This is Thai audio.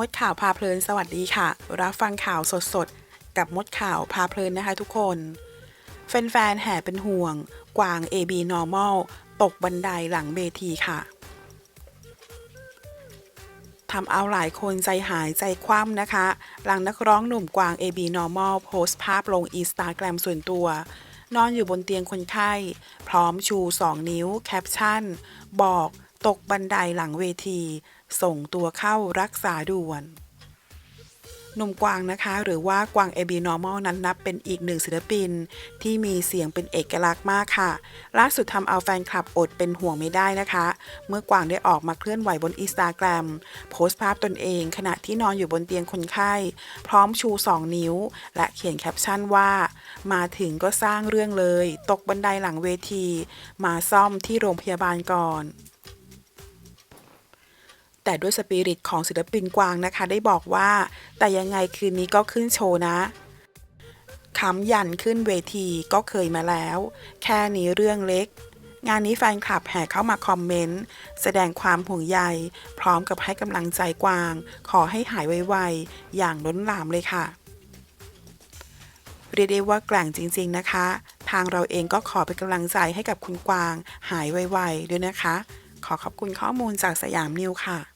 มดข่าวพาเพลินสวัสดีค่ะ รับฟังข่าวสดๆ กับมดข่าวพาเพลินนะคะทุกคน แฟนๆ แห่เป็นห่วง กวาง AB Normal ตกบันไดหลังเวทีค่ะทำเอาหลายคนใจหายใจคว่ำนะคะ หลังนักร้องหนุ่มกวาง AB Normal โพสต์ภาพลงอินสตาแกรมส่วนตัว นอนอยู่บนเตียงคนไข้ พร้อมชู 2 นิ้วแคปชั่น บอก ตกบันไดหลังเวที ส่งตัวเข้ารักษาด่วนหนุ่มกวางนะคะ หรือว่ากวาง AB Normal นั้นนับเป็นอีกหนึ่งศิลปิน ที่มีเสียงเป็นเอกลักษณ์มากค่ะ ล่าสุดทำเอาแฟนคลับอดเป็นห่วงไม่ได้นะคะ เมื่อกวางได้ออกมาเคลื่อนไหวบนอินสตาแกรมโพสต์ภาพตนเอง ขณะที่นอนอยู่บนเตียงคนไข้ พร้อมชู 2 นิ้ว และเขียนแคปชั่นว่า มาถึงก็สร้างเรื่องเลย ตกบันไดหลังเวที มาซ่อมที่โรงพยาบาลก่อน แต่ด้วยสปิริตของศิลปินกวางนะคะ ได้บอกว่า แต่ยังไงคืนนี้ก็ขึ้นโชว์นะคำยันขึ้นเวทีก็เคยมาแล้ว แค่นี้เรื่องเล็ก งานนี้แฟนคลับแห่เข้ามาคอมเมนต์ แสดงความห่วงใย พร้อมกับให้กำลังใจกวาง ขอให้หายไวๆ อย่างล้นหลามเลยค่ะ เรียกได้ว่าแกร่งจริง ๆนะคะ ทางเราเองก็ขอเป็นกำลังใจให้กับคุณกวาง หายไวๆด้วยนะคะ ขอขอบคุณข้อมูลจากสยามนิวค่ะ